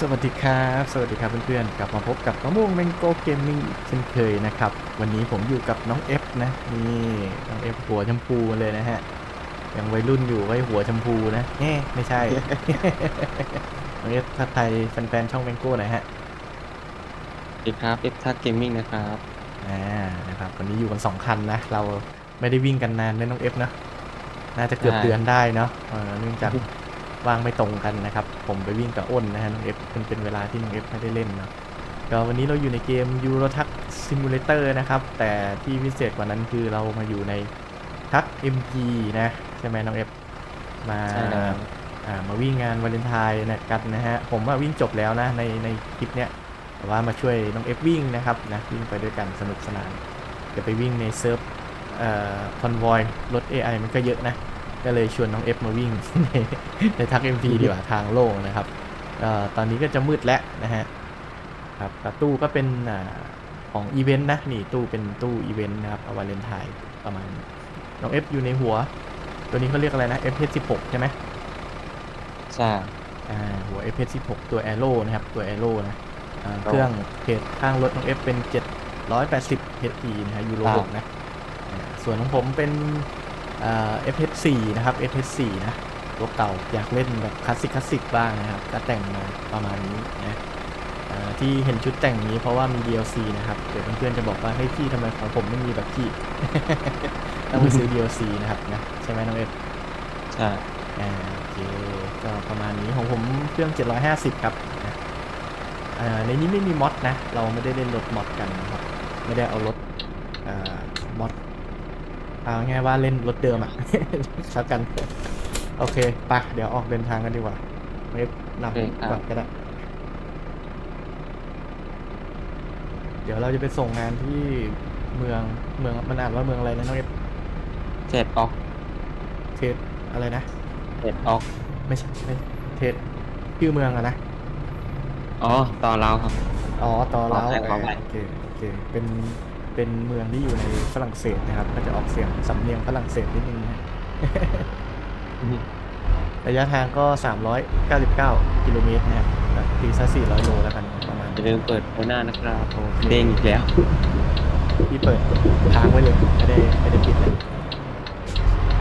สวัสดีครับ สวัสดีครับเพื่อนๆ กลับมาพบกับมะม่วงแมงโก้เกมมิ่งเช่นเคยนะครับ วันนี้ผมอยู่กับน้องเอฟนะ นี่น้องเอฟหัวชมพูเลยนะฮะ ยังวัยรุ่นอยู่ไว้หัวชมพูนะแง่ไม่ใช่ น้องเอฟทักทายแฟนๆ ช่องแมงโก้หน่อยฮะ สวัสดีครับเอฟทักเกมมิ่งนะครับ อ่า นะครับ วันนี้อยู่กันสองคันนะ เราไม่ได้วิ่งกันนานเลยน้องเอฟนะน่าจะเกือบใช่ เดือนได้เนาะเออเนื่องจาก ว่างไม่ตรงกันนะครับ ผมไปวิ่งกับอ้นนะฮะน้องเอฟเป็นเป็นเวลาที่น้องเอฟไม่ได้เล่นเนาะก็วันนี้เราอยู่ในเกม Euro Truck Simulator นะครับ แต่ที่พิเศษกว่านั้นคือเรามาอยู่ใน Truck MP นะใช่ไหมน้องเอฟมาใช่แล้วอ่ามาวิ่งงานวาเลนไทน์นะกันนะฮะผมว่าวิ่งจบแล้วนะในในคลิปเนี้ยแต่ว่ามาช่วยน้องเอฟวิ่งนะครับนะวิ่งไปด้วยกันสนุกสนานเดี๋ยวไปวิ่งในเซิร์ฟเอ่อคอนวอยรถ AI มันก็เยอะนะ ก็เลยชวนน้องเอฟมาวิ่งในในทัก MP ดีกว่าทางโล่งนะครับเอ่อตอนนี้ก็จะมืดแล้วนะฮะครับแล้วตู้ก็เป็นอ่าของอีเวนต์นะนี่ตู้เป็นตู้อีเวนต์นะครับเอาวาเลนไทน์ประมาณนี้น้องเอฟอยู่ในหัว ตัวนี้เขาเรียกอะไรนะ FH16 ใช่ไหมใช่อ่าหัว FH16 ตัว Aero นะครับตัว Aero นะอ่าครับเครื่องเพจข้างรถน้อง F เป็น 780 HP นะฮะยูโรครับ6นะอ่าส่วนของผมเป็น อ่า FH4 นะครับ FH4 นะตัวเก่าอยากเล่นแบบคลาสสิกคลาสสิกบ้างนะครับ ก็แต่งมาประมาณนี้นะอ่าที่เห็นชุดแต่งนี้เพราะว่ามี DLC นะครับ เดี๋ยวเพื่อนๆจะบอกว่าเฮ้ยพี่ทำไมของผมไม่มีแบบพี่ต้องไปซื้อ DLC นะครับนะใช่ไหมน้องเอฟใช่อ่าโอเคก็ประมาณนี้ของผมเครื่อง 750 ครับนะอ่าในนี้ไม่มีม็อดนะ เราไม่ได้เล่นรถม็อดกันนะครับ ไม่ได้เอารถอ่าม็อด เอาง่ายว่าเล่นรถเดิมอะแล้วกัน โอเคไปะเดี๋ยวออกเดินทางกันดีกว่าเว็บนำก่อนก็ได้ เดี๋ยวเราจะไปส่งงานที่เมืองเมืองมันอ่านว่าเมืองอะไรนะน้องเอฟเจ็ดออกเทสอะไรนะเจ็ดออกไม่ใช่ไม่เทสชื่อเมืองอะนะอ๋อตอนเราครับ อ๋อตอแล้วขออภัยขออภัยโอเคโอเคเป็น เป็นเมืองที่อยู่ในฝรั่งเศสนะครับ ก็จะออกเสียงสำเนียงฝรั่งเศสนิดนึงนะฮะ ระยะทางก็ 399 กิโลเมตรนะครับแบบตีซะ400 โลแล้วกันประมาณอย่านี้ลืมเปิดโคหน้านะครับโอเคเด้งอีกแล้วที่เปิดค้างไว้เลยไม่ได้ไม่ได้ปิดเลย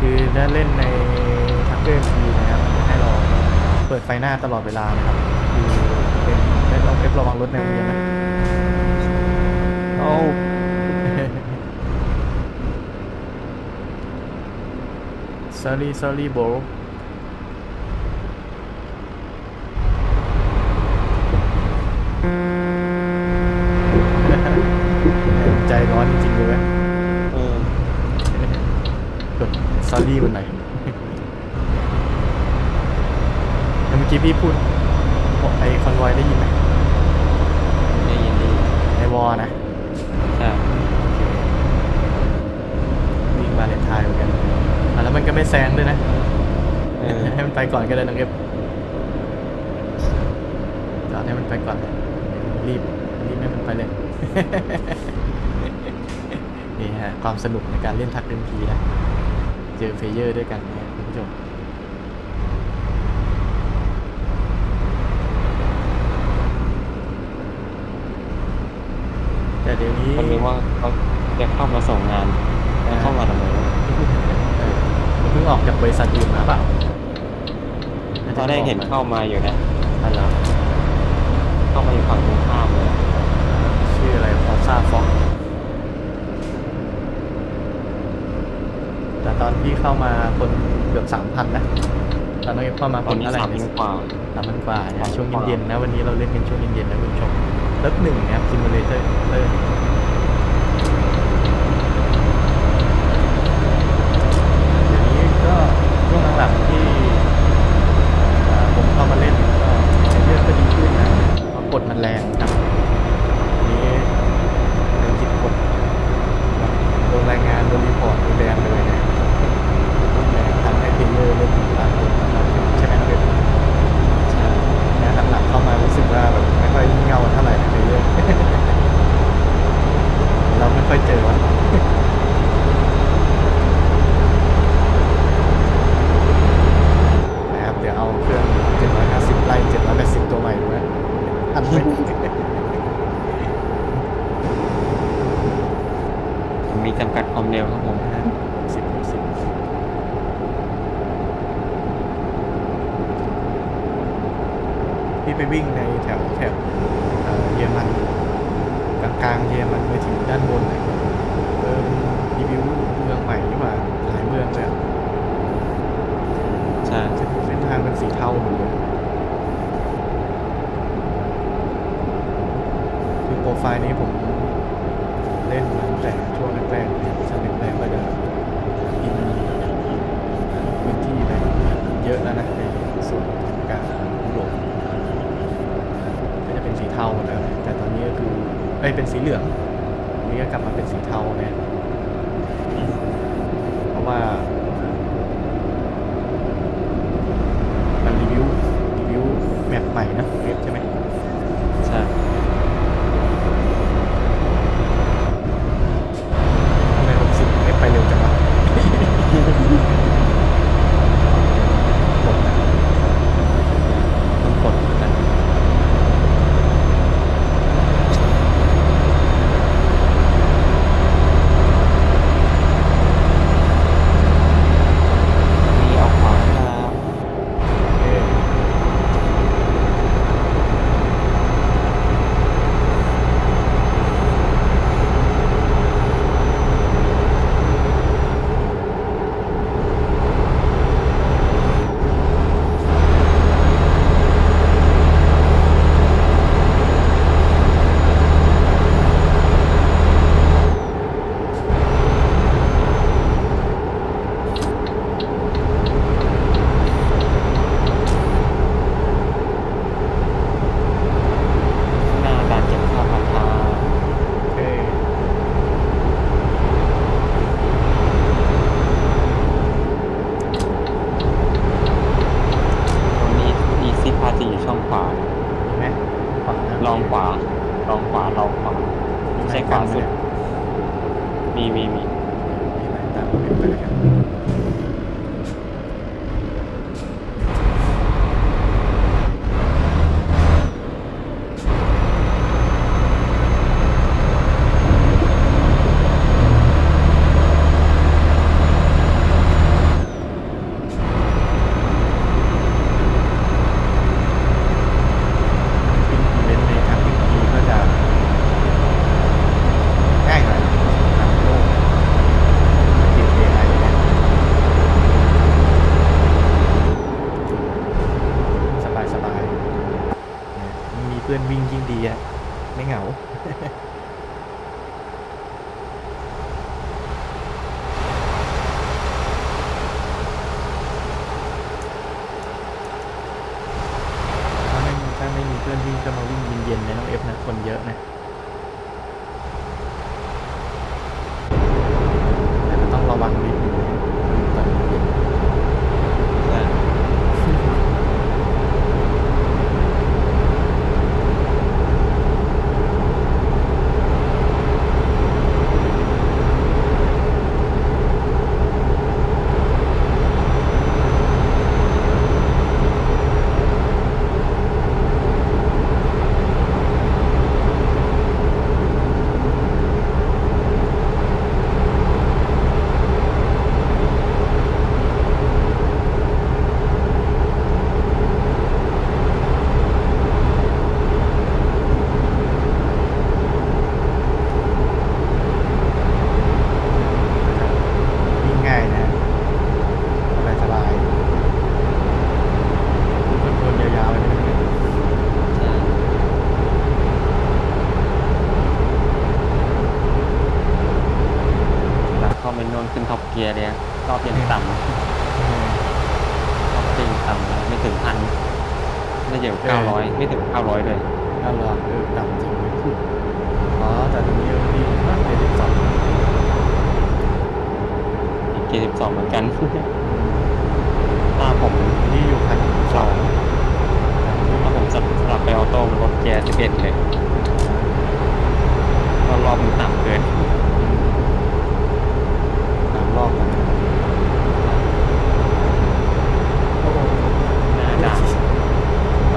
คือถ้าเล่นในทักเกอร์ทีนะครับมันจะให้เราเปิดไฟหน้าตลอดเวลานะครับคือเป็นเล่นต้องเอฟระวังรถในโรงเรียนนะโอ้ sorry sorry bro ใจร้อนจริงๆเลยเว้ยเออกด sorry มันหน่อยแล้วเมื่อกี้พี่พูดบอกไอคอนวอยได้ยินไหมได้ยินดีในวอนะใช่วิ่งมาเลนไทายเหมือนกัน อะแล้วมันก็ไม่แซงด้วยนะ เออให้มันไปก่อนก็ได้น้องเอฟจอดให้มันไปก่อนรีบรีบให้มันไปเลย นี่ฮะความสนุกในการเล่นทักเล่นพีนะเจอเพลเยอร์ด้วยกันเนี่ยคุณผู้ชมแต่เดี๋ยวนี้คนนึกว่าเขาจะเข้ามาส่งงานแล้วเข้ามาทำไมวะเออมันเพิ่งออกจากบริษัทอื่นมาเปล่าตอนแรกเห็นเข้ามาอยู่นะอะไรวเข้ามาอยู่ฝั่งตรงข้ามเลย ชื่ออะไรพอซ่าฟ็อกแต่ตอนที่เข้ามาคนเกือบสามพันนะ ตอนน้องเอฟเข้ามาตคอนนนี้เท่าไหร่สามพันกว่าสามพันกว่านะสามพันช่วงกว่าเย็นๆนะ วันนี้เราเล่นกันช่วงเย็นๆนะคุณผู้ชมเลิฟหนึ่งนะครับซิมูเลเตอร์เลยเดี๋ยวนี้ก็ช่วง หลังที่ผมเข้ามาเล่นก็เรื่องก็ดีขึ้นนะเพราะกดมันแรงครับ ไฟล์นี้ผมเล่นมาแต่ช่วงแรกๆเนี่ยชั้แรกๆก็จะกินพื้นที่ไปเยอะแล้วนะในส่วนของการยุโรปก็จะเป็นสีเทาหมดแล้วแต่ตอนนี้ก็คือไอ้เป็นสีเหลืองนี่ก็กลับมาเป็นสีเทาเนี่ยเพราะว่า ยิ่งดีอะไม่เหงา น่าจะเก้าร้อยไม่ถึงเก้าร้อยเลยเก้าร้อยเออต่ำจริงเลยอ๋อแต่ตรงนี้มันดีมากเลยสิบสองเจ็ดสิบสองเหมือนกันถ้าผมนี่อยู่พันสองถ้าผมสลับไปออโต้มันลดแกสิบเอ็ดเลยรอบมันต่ำเกิน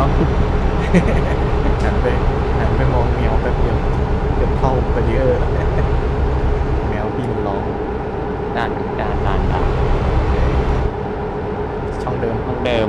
นาะหันไปหันไปมองแมวแป๊บเดียวเกือบเข้าไปเยอะแมววิ่ร้องด่านด่านด่านด่านช่องเดิมช่องเดิม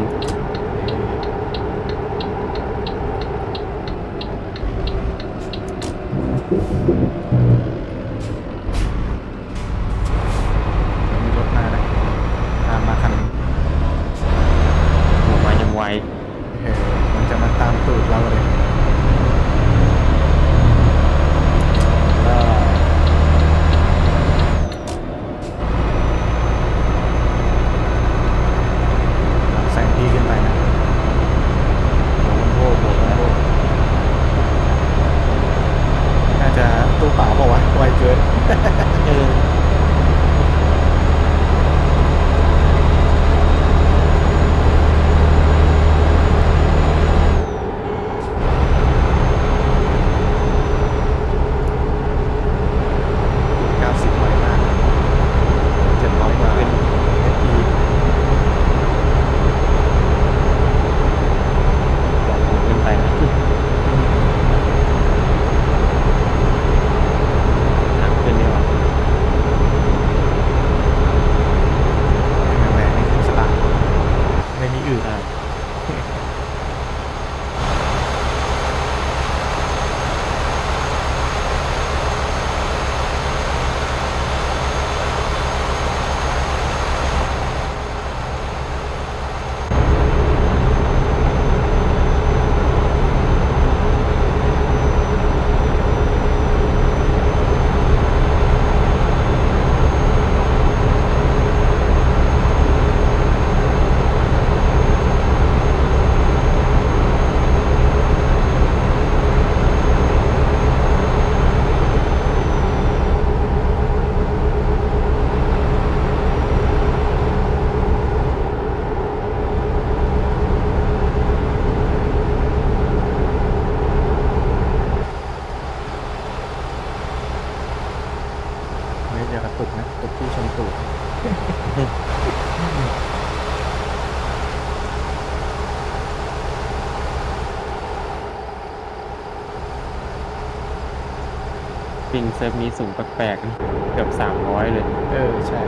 ซิร์ฟนี้สูงแปลกๆนะเกือบสามร้อยเลย เออ ใช่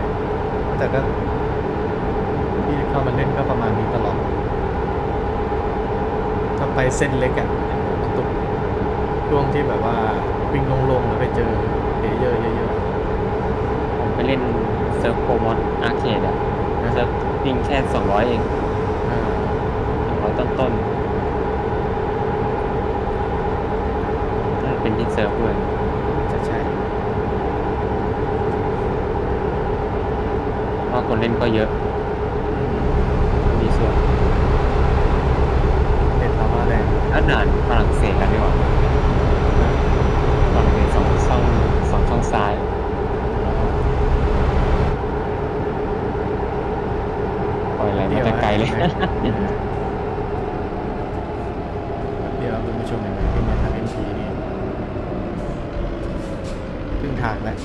แต่ก็ที่เข้ามาเล่นก็ประมาณนี้ตลอดถ้าไปเส้นเล็กอะกระตุกช่วงที่แบบว่าวิ่งลงๆแล้วไปเจอเพลเยอร์เยอะผมไปเล่นเซิร์ฟโปรมอนอาร์เคดอะๆนะเซิร์ฟปิงแค่สองร้อยเองเออสองร้อยต้นๆถ้าเป็นที่เซิร์ฟด้วย จะใช่ เพ ราะคนเล่นก็เยอะ มีส่วนเล่นเราว่าแรงถ้าด่านฝรั่งเศสกันดีกว่าฝรั่งเศสสองช่องสองช่องซ้ายปล่อยอะไรมาแต่ไกลเลย เดี๋ยวคุณผู้ชมเห็นไหมขึ้นมาทาง MP นี่ครึ่งทางแล้ว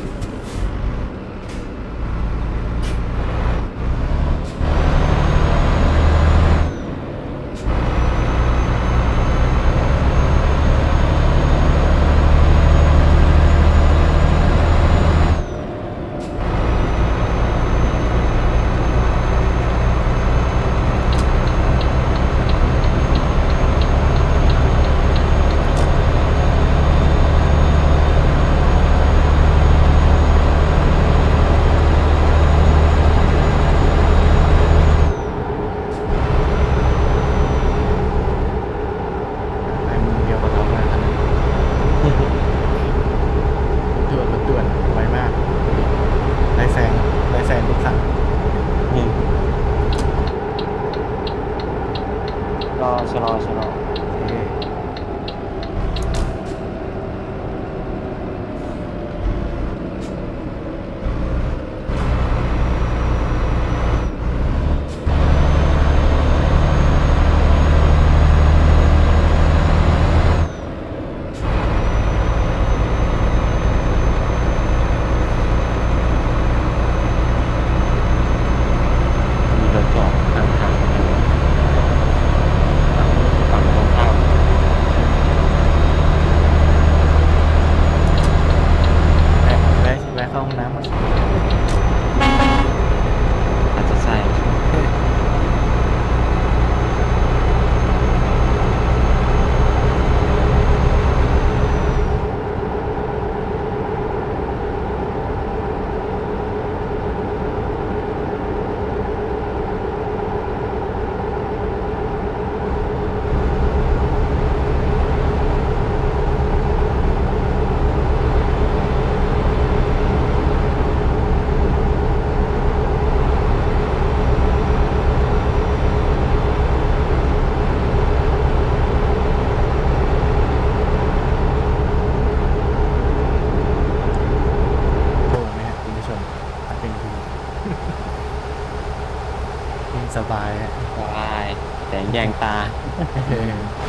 ยงตา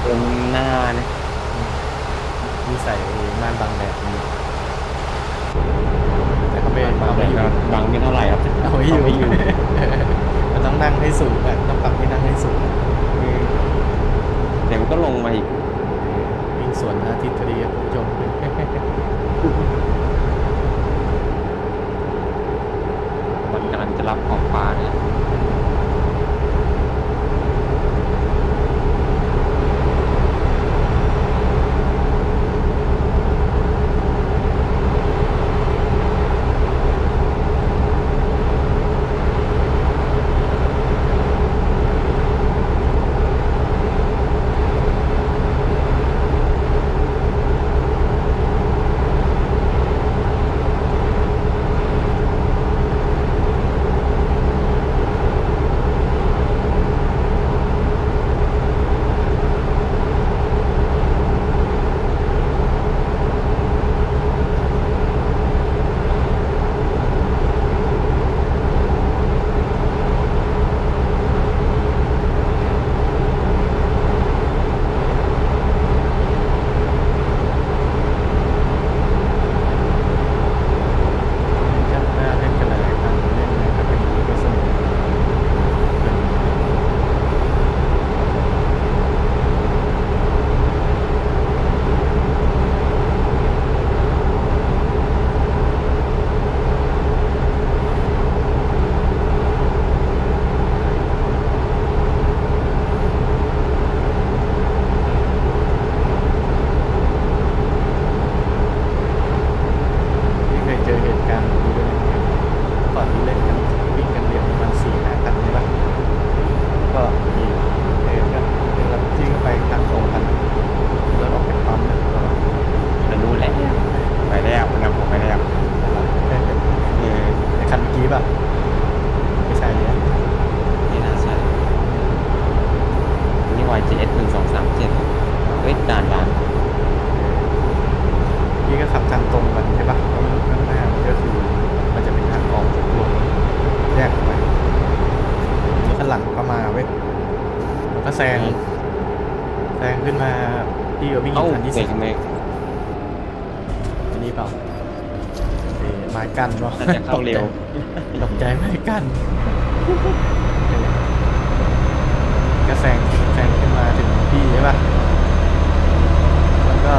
ตรงหน้านี่ยนี่ใส่ม่านบังแดดนี้แต่เขาไม่บังแดดบังไม่เท่าไหร่ครับเอาไม่อยู่มันต้องนั่งให้สูงแบบต้องปรับให้นั่งให้สูงเดี๋ยวก็ลงมาอีกวิ่งสวนอาทิตย์พอดีครับผู้ชมมันกำลังจะรับของฟ้า กันวะน่าจะเข้าเร็ว ตกใจไม่กันก็แซงแซงขึ้นมาถึงพี่ใช่ป่ะ แล้วก็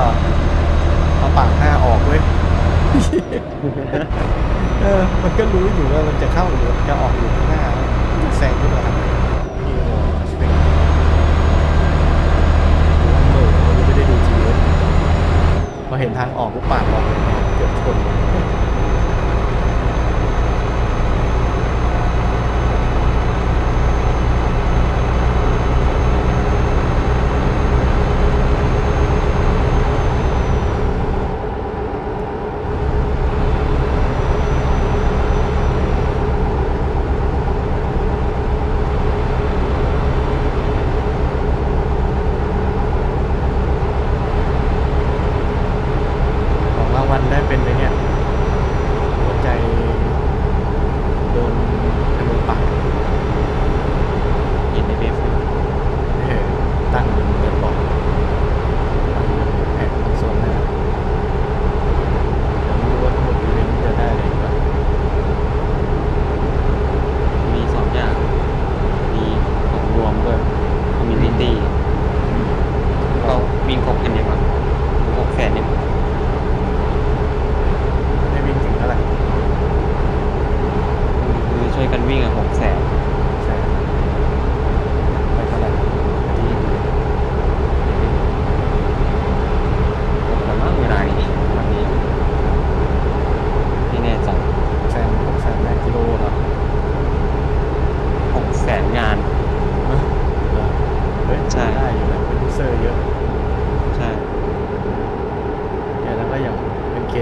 เอาปากหน้าออกเว้ยเออ มันก็รู้อยู่ว่ามันจะเข้าหรือจะออกอยู่ข้างหน้าแซงขึ้นมาทำ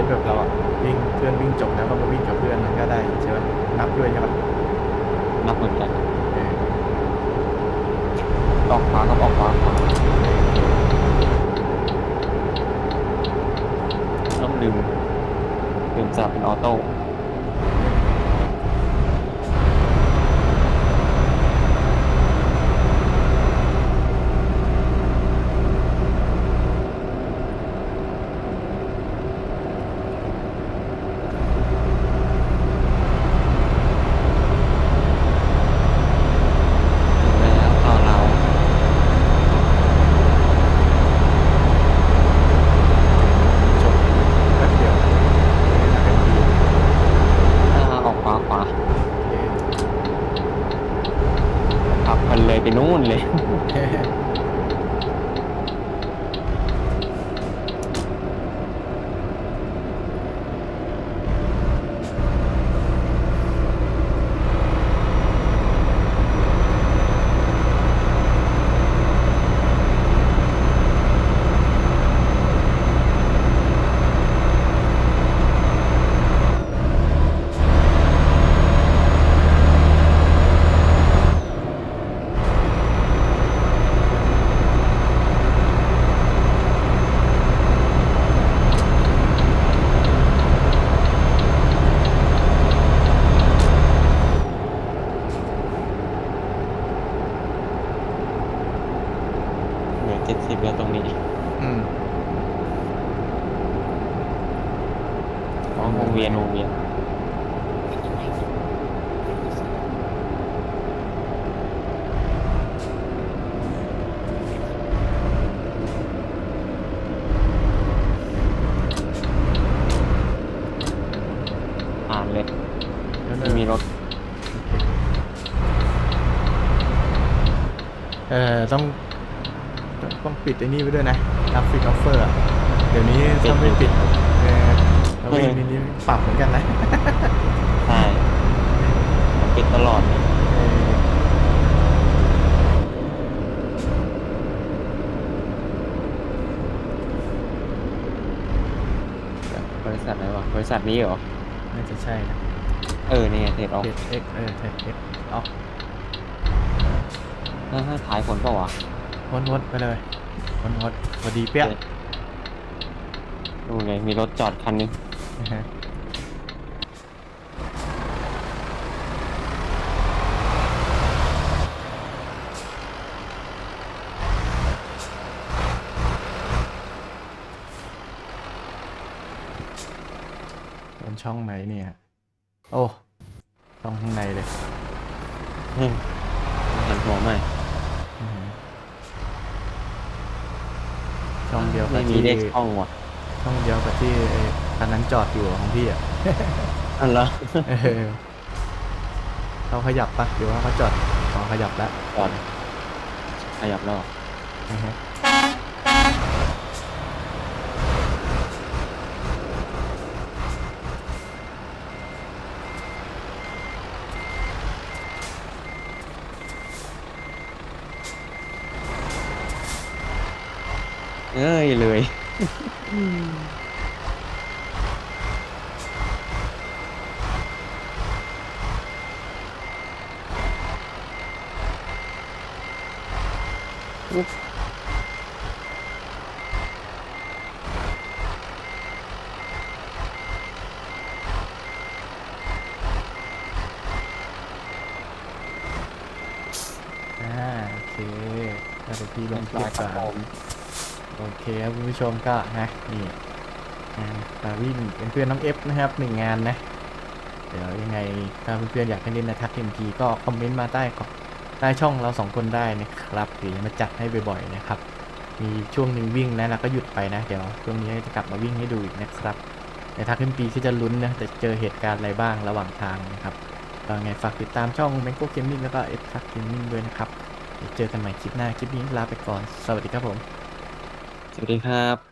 สแบบเราอะวิ่งเพื่อนวิ่งจบแล้วก็มาวิ่งกับเพื่อนก็ได้ใช่ไหมนับด้วยใช่ปะนับเหมือนกันเออกขวาก็บออกขวาขวาต้องดึงดึงสลับเป็นออโต้ Only. นี่ไว้ด้วยนะกราฟิกออฟเฟอร์เดี๋ยวนี้ถ้าไม่ปิดเออเราวิ่งในนี้ ปรับเหมือนกันนะใช่มันปิดตลอดเลยเออบริษัทอะไรวะบริษัทนี้เหรอ น่าจะใช่นะ เออนี่ไงเทรดออฟเทสเอ็กเออเทสเอ็กออกถ้าถ่ายผลเปล่าวะวนวนไปเลย วนวนพอดีเปี้ยดูไงมีรถจอดคันนึงนะฮะเป็นช่องไหนเนี่ย โอ้ช่องข้างในเลย อืมเห็นหัวไหม อือหือ ช่องเดียวกัไม่บมีที่เลขช่องว่ะช่องเดียวกับที่ไอ้คันนั้นจอดอยู่ของพี่อะอันละเออเขาขยับปะหรือว่าเขาจอดอ๋อขยับแล้วจอดขยับแล้วเหรอนะฮะ เอ้ยเลยอ่าโอเคแล้วเดี๋ยวพี่ลเรียงบคร้ลิอยปครับก่อผนม โอเคครับคุณผู้ชมก็นะนี่งาวิ่งเป็นเพื่อนน้องเอฟนะครับหนึ่งงานนะ เดี๋ยวยังไงถ้าเพื่อนๆอยากให้เล่นนะทักเอ็มพีก็คอมเมนต์มาใต้ใต้ช่องเราสองคนได้นะครับเดี๋ยวมาจัดให้บ่อยๆนะครับ มีช่วงหนึ่งวิ่งนะแล้วก็หยุดไปนะ เดี๋ยวช่วงนี้จะกลับมาวิ่งให้ดูอีกนะครับในทักเอ็มพีที่จะลุ้นนะจะเจอเหตุการณ์อะไรบ้างระหว่างทางนะครับก็ยังไงฝากติดตามช่อง m a n g o Gaming แล้วก็ F Truck Gaming ด้วยนะครับเจอกันใหม่คลิปหน้าคลิปนี้ลาไปก่อน สวัสดีครับผม สวัสดีครับ